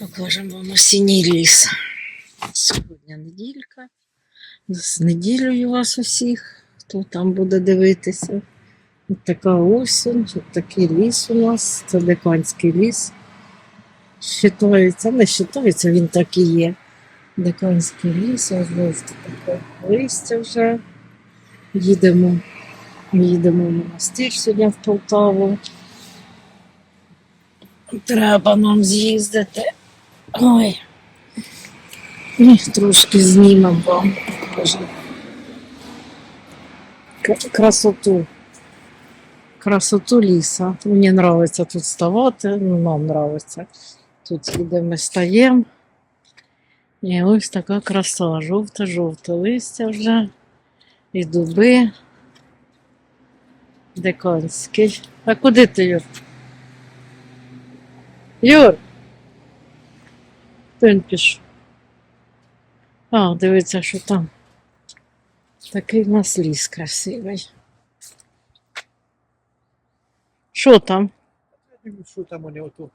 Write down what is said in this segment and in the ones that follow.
Покажемо вам осінній ліс. Сьогодні неділька. З неділею вас усіх, хто там буде дивитися. Ось така осінь, ось такий ліс у нас. Це деканський ліс. Щитується, не щитується, він так і є. Деканський ліс, ось таке листя вже. Їдемо. Їдемо в монастир сьогодні в Полтаву. Треба нам з'їздити. Ой. І трошки знімемо вам. покажу. Красоту. Красоту ліса. Мені подобається тут ставати, ну нам подобається. Тут їдемо, ми стаємо. І ось така краса. Жовте-жовте листя вже. І дуби. Деканський. А куди ти, Юр? Юр! Хто він пішов? А, дивіться, що там. Такий в нас ліс красивий. Що там? Що там вони ото?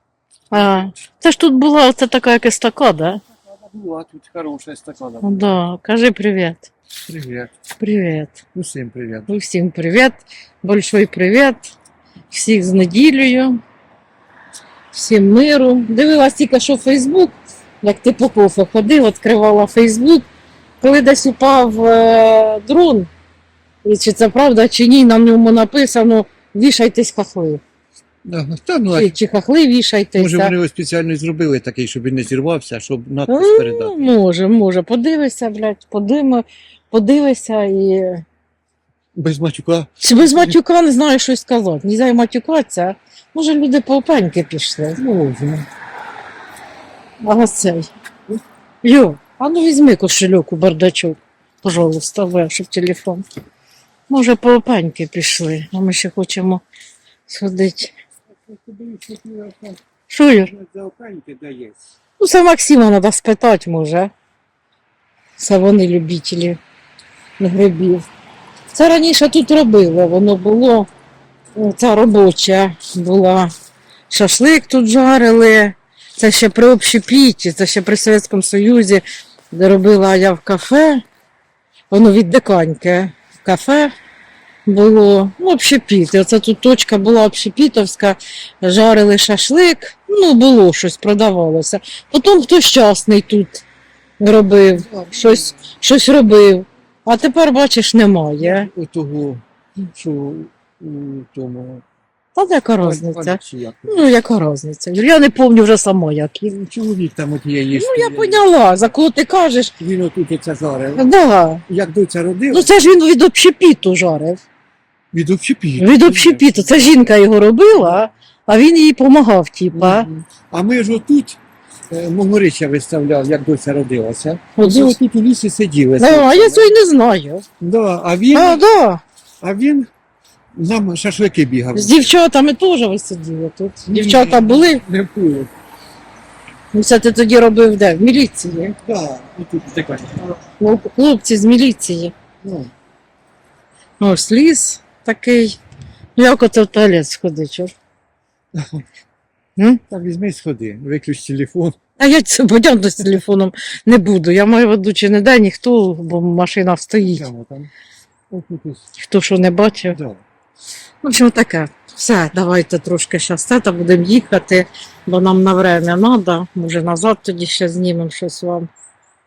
А, це ж тут була оця така як естакада. Була тут хороша стакана. Да, кажи привіт. Привіт. Привіт. Усім привіт. Усім привіт. Большой привіт. Всіх з неділею. Всім миру. Дивилась тільки що Фейсбук, Як ти по кофе ходив, відкривала Фейсбук. Коли десь упав е, дрон, і чи це правда, чи ні, на ньому написано вішайтесь хахли. Ага. Та ну, а Чи, чи хахли вішайтеся. може вони його спеціально зробили такий, щоб він не зірвався, щоб надпис Ну, передати. може, може. Подивися, блядь, подима, подивися і. Без матюка. Чи без матюка не знаю, що сказати. Нельзя й матюкатися. Може, люди по опеньки пішли. Можна. А цей. Йо, а ну візьми кошельок у бардачок, пожалуйста, в, щоб телефон. Може, по опеньки пішли, а ми ще хочемо сходити. Що, Юр? Ну, це Максима треба спитати, може. Це вони любителі грибів. Це раніше тут робили, воно було, ця робоча була. Шашлик тут жарили. Це ще при общепіті, це ще при Совєтському Союзі, де робила я в кафе. Воно від в кафе було. Ну, общепіт. Оце тут точка була общепітовська, жарили шашлик, ну, було щось, продавалося. Потім хтось частний тут робив, щось, щось робив. А тепер, бачиш, немає. Отого, що у тому. Та яка як? Ну, яка різниця? Я не пам'ятаю вже сама, як. він. Чоловік там от є. є Ну, я поняла, за кого ти кажеш. Він отут оце жарив. Да. Як доця родила, Ну це ж він від общепіту жарив. від общепіту. Від общепіту. Це жінка його робила, а він їй допомагав, типа. Мгм. А ми ж отут е, Могорича виставляв, як доця родилася. От Ми з- отут у лісі сиділи. Ну, а я цього й не знаю. Да, а він, А, да. а він нам шашлики бігав. З дівчатами теж ви сиділи тут. Дівчата були. Не було. Ну, це ти тоді робив де? В міліції. Так, така. Ну, хлопці з міліції. Ну, Ось ліс такий. Ну, Як ото в туалет сходить, чор? М? так візьми сходи, виключ телефон. А я це потягну з телефоном не буду. Я маю воду чи не дай ніхто, бо машина стоїть. Прямо там. Отут ось. Хто що не бачив. Да. В общем, таке. Все, давайте трошки зараз це, будемо їхати, бо нам на время треба. Може назад тоді ще знімемо щось вам.